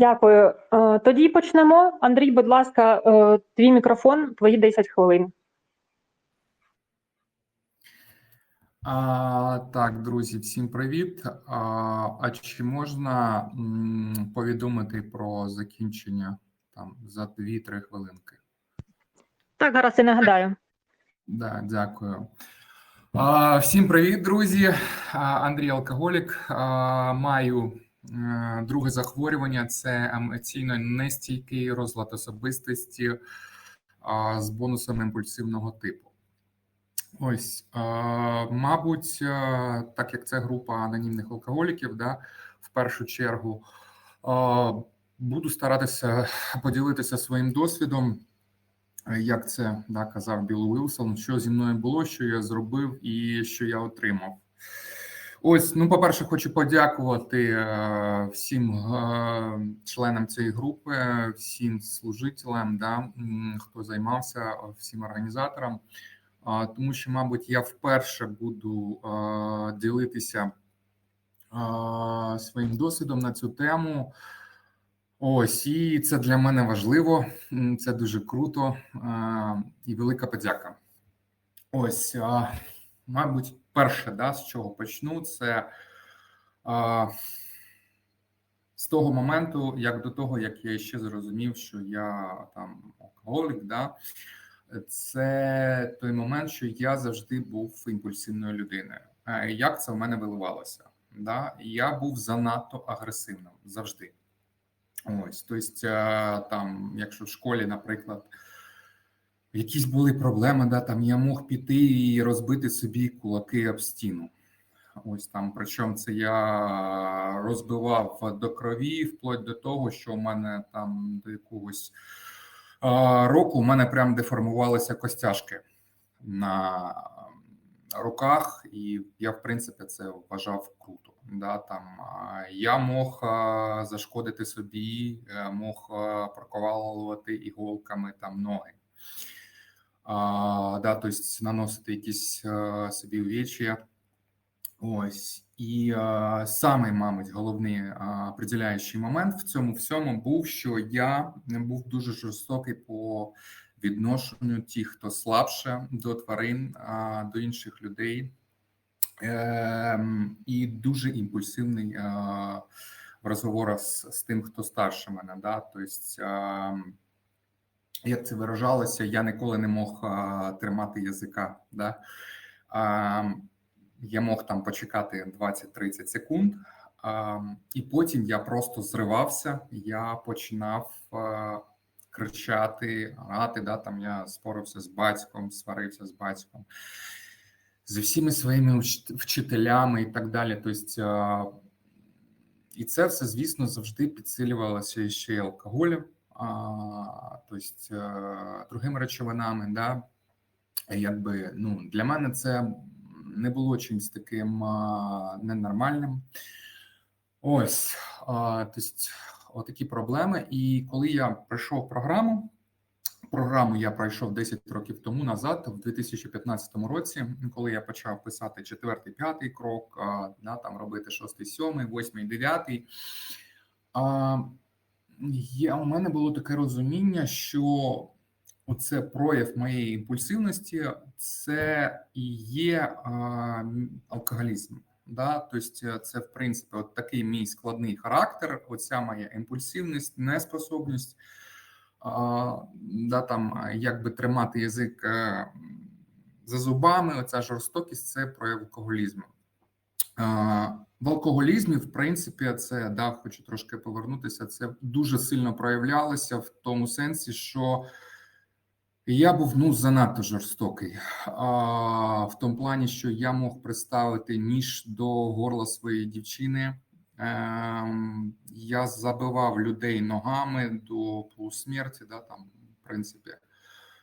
Дякую. Е, Тоді почнемо. Андрій, будь ласка, е, твій мікрофон, твої 10 хвилин. А, так, друзі, всім привіт. А, а чи можна м, повідомити про закінчення там за 2-3 хвилинки? Так, гаразд, я нагадаю. Да, дякую. А, всім привіт, друзі. А, Андрій Алкоголік. А, маю друге захворювання це емоційно нестійкий розлад особистості з бонусом імпульсивного типу. Ось, е, мабуть, е, так як це група анонімних алкоголіків, да, в першу чергу е, буду старатися поділитися своїм досвідом, е, як це да, казав Білл Уілсон, що зі мною було, що я зробив і що я отримав. Ось, ну, по-перше, хочу подякувати е, всім е, членам цієї групи, всім служителям, да, хто займався, всім організаторам. Тому що, мабуть, я вперше буду ділитися своїм досвідом на цю тему. Ось, і це для мене важливо, це дуже круто і велика подяка. Ось, мабуть, перше, да, з чого почну, це а, з того моменту, як до того, як я ще зрозумів, що я там алкоголік, да, це той момент, що я завжди був імпульсивною людиною. Як це в мене виливалося? Да? Я був занадто агресивним завжди. Ось, тобто, там, якщо в школі, наприклад, якісь були проблеми, да, там я мог піти і розбити собі кулаки об стіну. Ось там, причому це я розбивав до крові, вплоть до того, що в мене там до якогось року у мене прям деформувалися костяшки на руках, і я, в принципі, це вважав круто. Да, там я мог зашкодити собі, е, мог а, проковалувати іголками там ноги. Да, тобто наносити якісь собі увечі. Ось і самий, мабуть, головний приділяючий момент в цьому всьому був, що я був дуже жорстокий по відношенню тих, хто слабше до тварин, до інших людей, ем, і дуже імпульсивний в розговорах з, з тим, хто старше мене. Да? Тобто, як це виражалося, я ніколи не мог а, тримати язика. Да? А, я мог там почекати 20-30 секунд, а, і потім я просто зривався. Я починав а, кричати, грати. Да, там я спорився з батьком, сварився з батьком, з всіма своїми вчителями і так далі. Тобто, і це все, звісно, завжди підсилювалося ще й алкоголем, а, тобто, другими речовинами. Да, якби ну для мене це не було чимось таким ненормальним. Ось а, тобто, отакі проблеми. І коли я пройшов програму, програму я пройшов 10 років тому назад, в 2015 році, коли я почав писати четвертий, п'ятий крок, да, там робити шостий, сьомий, восьмий, дев'ятий. Я, у мене було таке розуміння, що оце прояв моєї імпульсивності, це і є а, алкоголізм. Да? Тобто, це в принципі от такий мій складний характер, оця моя імпульсивність, неспособність а, да, там, якби тримати язик е, за зубами. Оця жорстокість це прояв алкоголізму. В алкоголізмі, в принципі, це да, хочу трошки повернутися. Це дуже сильно проявлялося в тому сенсі, що я був ну занадто жорстокий а, в тому плані, що я мог приставити ніж до горла своєї дівчини. Ем, я забивав людей ногами до полусмерті. Да, там, в принципі,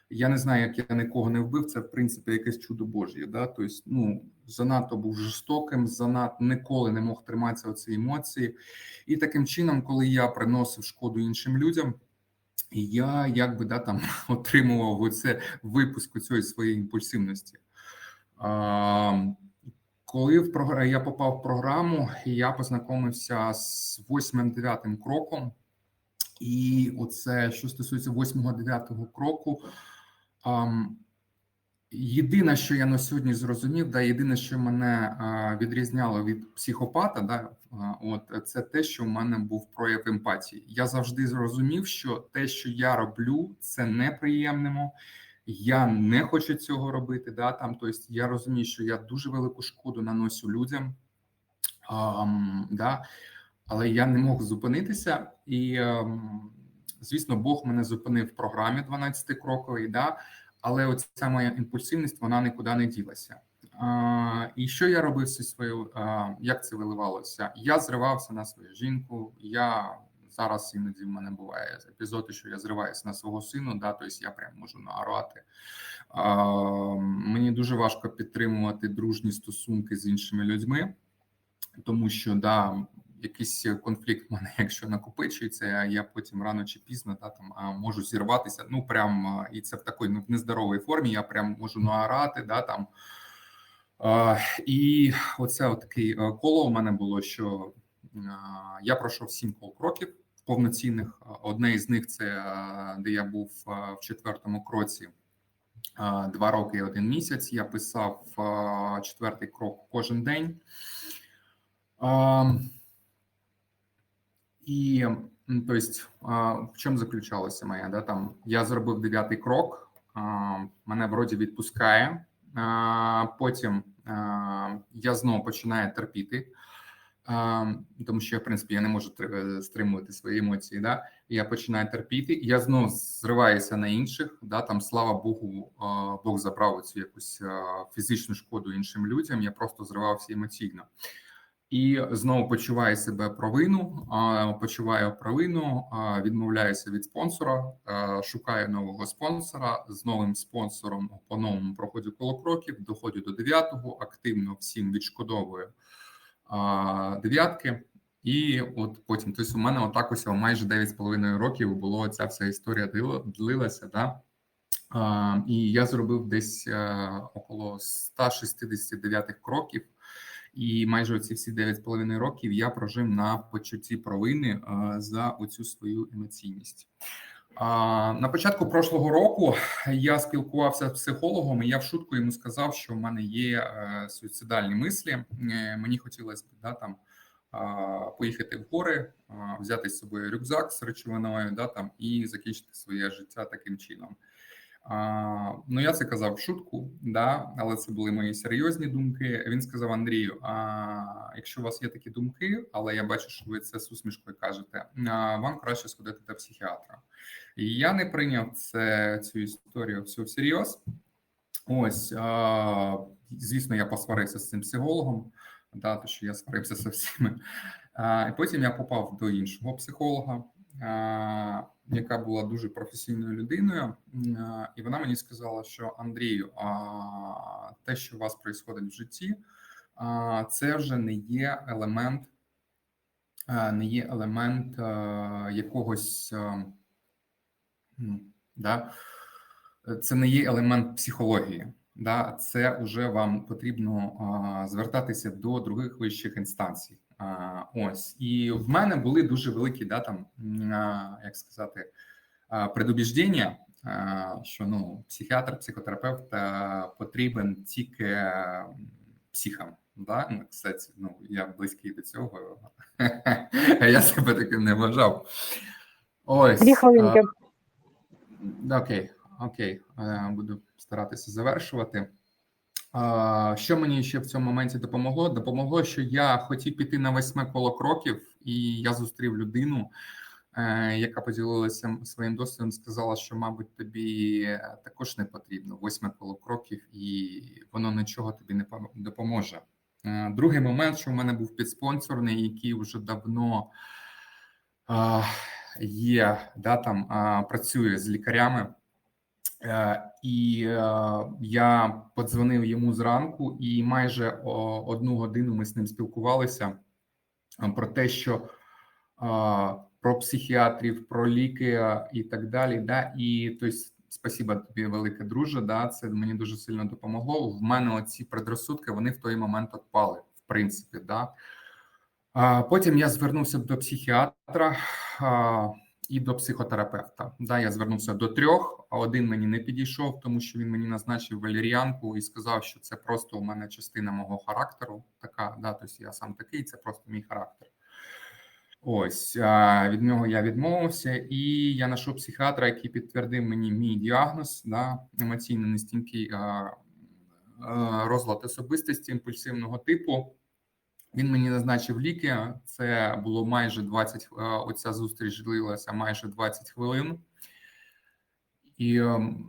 я не знаю, як я нікого не вбив. Це в принципі якесь чудо Божє. Да? Тобто, ну занадто був жорстоким, занадто ніколи не мог триматися оці емоції. І таким чином, коли я приносив шкоду іншим людям. Я якби да там отримував оце випуск цієї своєї імпульсивності. А, коли в програ... я попав в програму, я познайомився з восьмим дев'ятим кроком. І оце, що стосується 8-9 кроку, ам, єдине, що я на сьогодні зрозумів, да, єдине, що мене а, відрізняло від психопата, да, а, от це те, що в мене був прояв емпатії. Я завжди зрозумів, що те, що я роблю, це неприємнимо. Я не хочу цього робити. Да, там, тобто я розумію, що я дуже велику шкоду наношу людям. Ам, да, але я не мог зупинитися, і ем, звісно, Бог мене зупинив в програмі 12 кроковій, да, але оця моя імпульсивність вона нікуди не ділася. І що я робив зі своєю, як це виливалося? Я зривався на свою жінку. Я зараз іноді в мене буває епізоди, що я зриваюся на свого сину, да, тобто я прям можу наорати. Мені дуже важко підтримувати дружні стосунки з іншими людьми, тому що да, якийсь конфлікт в мене, якщо накопичується, я потім рано чи пізно да, там можу зірватися. Ну прям і це в такій ну, в нездоровій формі. Я прям можу наорати, да там. А, і оце таке коло у мене було, що а, я пройшов сім кол кроків повноцінних. Одне із них це де я був в четвертому кроці. Два роки і один місяць я писав четвертий крок кожен день. І то есть, в чому заключалося моя? Да, там я зробив дев'ятий крок, мене вроді відпускає. Потім я знову починаю терпіти, тому що в принципі я не можу тр- стримувати свої емоції. Да? Я починаю терпіти, я знову зриваюся на інших. Да? Там, слава Богу, Бог забрав цю якусь фізичну шкоду іншим людям. Я просто зривався емоційно. І знову почуваю себе провину, почуваю провину, відмовляюся від спонсора, а, шукаю нового спонсора з новим спонсором по новому проходжу коло кроків, доходжу до дев'ятого, активно всім відшкодовую дев'ятки. І от потім, тобто у мене отак ось майже 9,5 років було ця вся історія длилася. Да? І я зробив десь а, около 169 кроків. І майже ці всі 9,5 років я прожив на почутті провини за оцю свою емоційність. На початку прошлого року я спілкувався з психологом, і я в шутку йому сказав, що в мене є е, суїцидальні мислі. Е, мені хотілося б да, там, поїхати в гори, взяти з собою рюкзак з речовиною да, там, і закінчити своє життя таким чином. Ну, я це казав в шутку, да, але це були мої серйозні думки. Він сказав Андрію: а якщо у вас є такі думки, але я бачу, що ви це з усмішкою кажете, а, вам краще сходити до психіатра. І я не прийняв це цю історію всю всерйоз. Ось, а, звісно, я посварився з цим психологом, да, то що я сварився з всіми. А, і потім я попав до іншого психолога. А, яка була дуже професійною людиною, і вона мені сказала, що Андрію, а те, що у вас відбувається в житті, це вже не є елемент, не є елемент якогось, да, це не є елемент психології. Да, це вже вам потрібно звертатися до других вищих інстанцій. Ось і в мене були дуже великі да там як сказати предубіждення, що ну психіатр, психотерапевт потрібен тільки психам. Да? Ну, Кстати, ну я близький до цього. я себе таким не вважав. Ось Дві хвилинки. Окей, окей, е, буду старатися завершувати. Що мені ще в цьому моменті допомогло? Допомогло, що я хотів піти на восьме коло кроків, і я зустрів людину, е, яка поділилася своїм досвідом, сказала, що, мабуть, тобі також не потрібно восьме коло кроків, і воно нічого тобі не пом- допоможе. Е, Другий момент, що в мене був підспонсорний, який вже давно є, да, там працює з лікарями. Е, І е, я подзвонив йому зранку, і майже одну годину ми з ним спілкувалися е, про те, що про психіатрів, про ліки і так далі. Да? І тобто, спасіба тобі, велике друже. Да? Це мені дуже сильно допомогло. В мене оці предрозсудки вони в той момент відпали, в принципі. Да? Потім я звернувся до психіатра. І до психотерапевта. Да, я звернувся до трьох, а один мені не підійшов, тому що він мені назначив валеріанку і сказав, що це просто у мене частина мого характеру. Така, да, тобто я сам такий, це просто мій характер. Ось від нього я відмовився, і я знайшов психіатра, який підтвердив мені мій діагноз, да, емоційно а, розлад особистості імпульсивного типу. Він мені назначив ліки. Це було майже 20, Оця зустріч длилася майже 20 хвилин. І ем,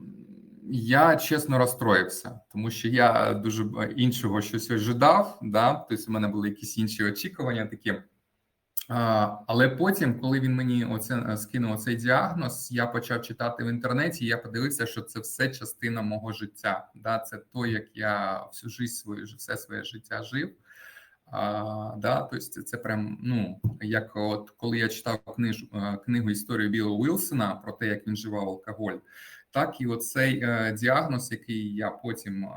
я чесно розстроївся, тому що я дуже іншого щось ожидав. Да? Тобто, у мене були якісь інші очікування такі. Але потім, коли він мені оце е, скинув цей діагноз, я почав читати в інтернеті. Я подивився, що це все частина мого життя. Да, це то, як я всю життя свою все своє життя жив. А, да, тобто це, це прям ну як от коли я читав книж, е, книгу історію Біла Уілсона про те, як він вживав алкоголь, так і оцей е, діагноз, який я потім е,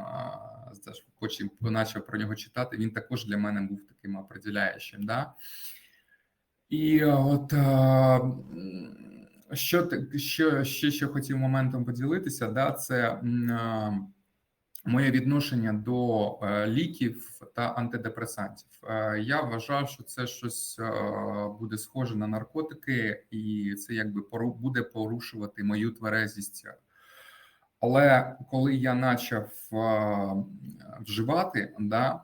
потім почав про нього читати, він також для мене був таким определяючим. Да? І е, от е, що що ще що хотів моментом поділитися, да, це е, моє відношення до е, ліків та антидепресантів. Е, Я вважав, що це щось е, буде схоже на наркотики, і це якби буде порушувати мою тверезість. Але коли я почав вживати, да,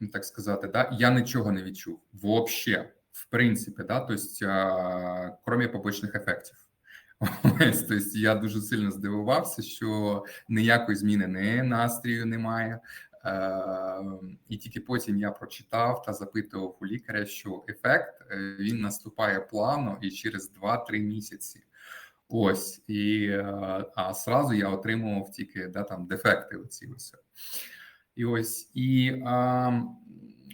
ну, так сказати, да, я нічого не відчув вообще, в принципі, да, тобто, крім побочних ефектів. Ось, тобто я дуже сильно здивувався, що ніякої зміни не настрію немає. Е, і тільки потім я прочитав та запитував у лікаря, що ефект е, він наступає плавно і через 2-3 місяці. Ось і е, а сразу я отримував тільки да, там дефекти. Оці ось. І ось і а,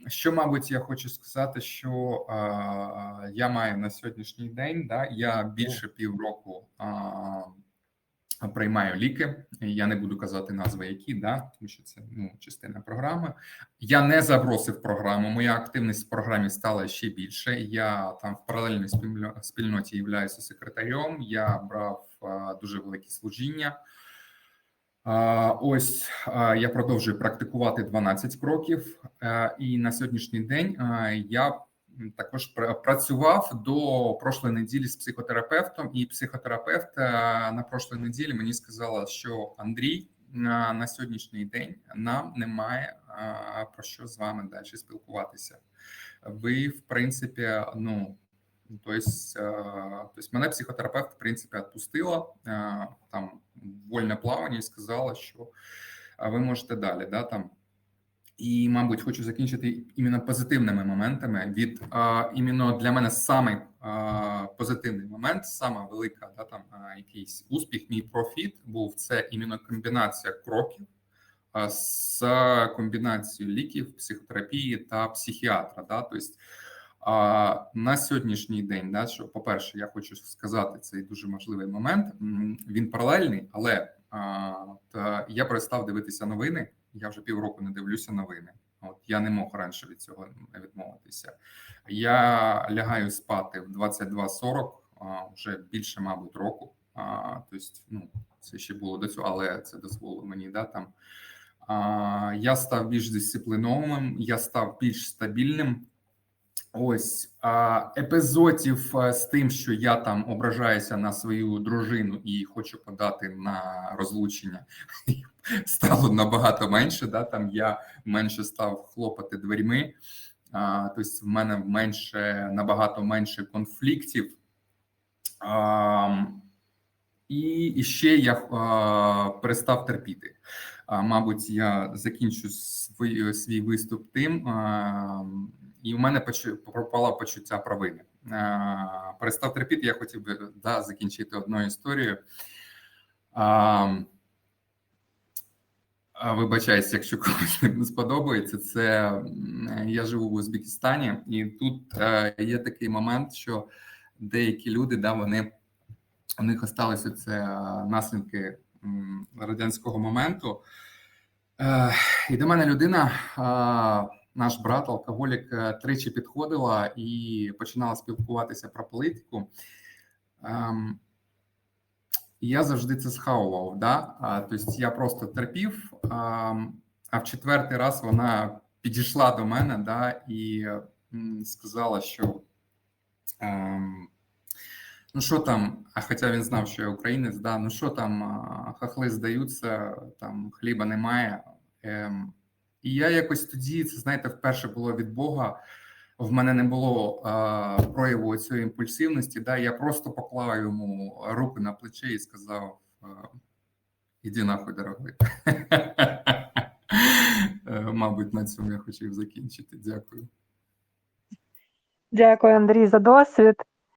що, мабуть, я хочу сказати, що а, я маю на сьогоднішній день, да, я більше півроку а, приймаю ліки. Я не буду казати назви, які, да, тому що це ну, частина програми. Я не забросив програму. Моя активність в програмі стала ще більше. Я там в паралельній спільно- спільноті являюся секретарем. Я брав а, дуже великі служіння. Ось я продовжую практикувати 12 кроків, Е, і на сьогоднішній день я також працював до прошлої неділі з психотерапевтом, і психотерапевт е, на прошлої неділі мені сказала, що Андрій на сьогоднішній день нам немає про що з вами далі спілкуватися. Ви, в принципі, ну. Тобто, е, тобто мене психотерапевт в принципі відпустила е, там вольне плавання і сказала, що е, ви можете далі. Да, там. І, мабуть, хочу закінчити іменно позитивними моментами. Від іменно для мене самий позитивний момент, сама велика, да, там якийсь успіх, мій профіт був це іменно комбінація кроків з комбінацією ліків, психотерапії та психіатра. Да, тобто, а на сьогоднішній день, да, що по-перше, я хочу сказати цей дуже важливий момент. Він паралельний, але а, я перестав дивитися новини. Я вже півроку не дивлюся новини. От я не мог раніше від цього відмовитися. Я лягаю спати в 22.40, а, вже більше, мабуть, року. А, тобто, ну це ще було до цього, але це дозволило мені да там. Я став більш дисциплінованим, я став більш стабільним. Ось епізодів з тим, що я там ображаюся на свою дружину і хочу подати на розлучення, стало набагато менше. Да? Там я менше став хлопати дверьми. Тобто, в мене менше набагато менше конфліктів. І, ще я а, перестав терпіти. А, мабуть, я закінчу свій, свій виступ тим. І в мене пропало почуття провини. Перестав терпіти, я хотів би да, закінчити. А, а, Вибачаюсь, якщо комусь не сподобається, це я живу в Узбекистані, і тут е, є такий момент, що деякі люди, да, вони у них осталися це е, наслідки радянського моменту. Е, і до мене людина наш брат, алкоголік, е, тричі підходила і починала спілкуватися про політику. Ем, я завжди це схавував. Да? Тобто я просто терпів, а, а в четвертий раз вона підійшла до мене да, і сказала, що ем, ну що там, а хоча він знав, що я українець, да, ну що там, хахли здаються, там хліба немає. Ем, і я якось тоді, це знаєте, вперше було від Бога. В мене не було а, прояву цієї імпульсивності. Да, я просто поклав йому руку на плече і сказав: іди нахуй, дорогой. Е, Мабуть, на цьому я хотів закінчити. Дякую. Дякую, Андрій, за досвід.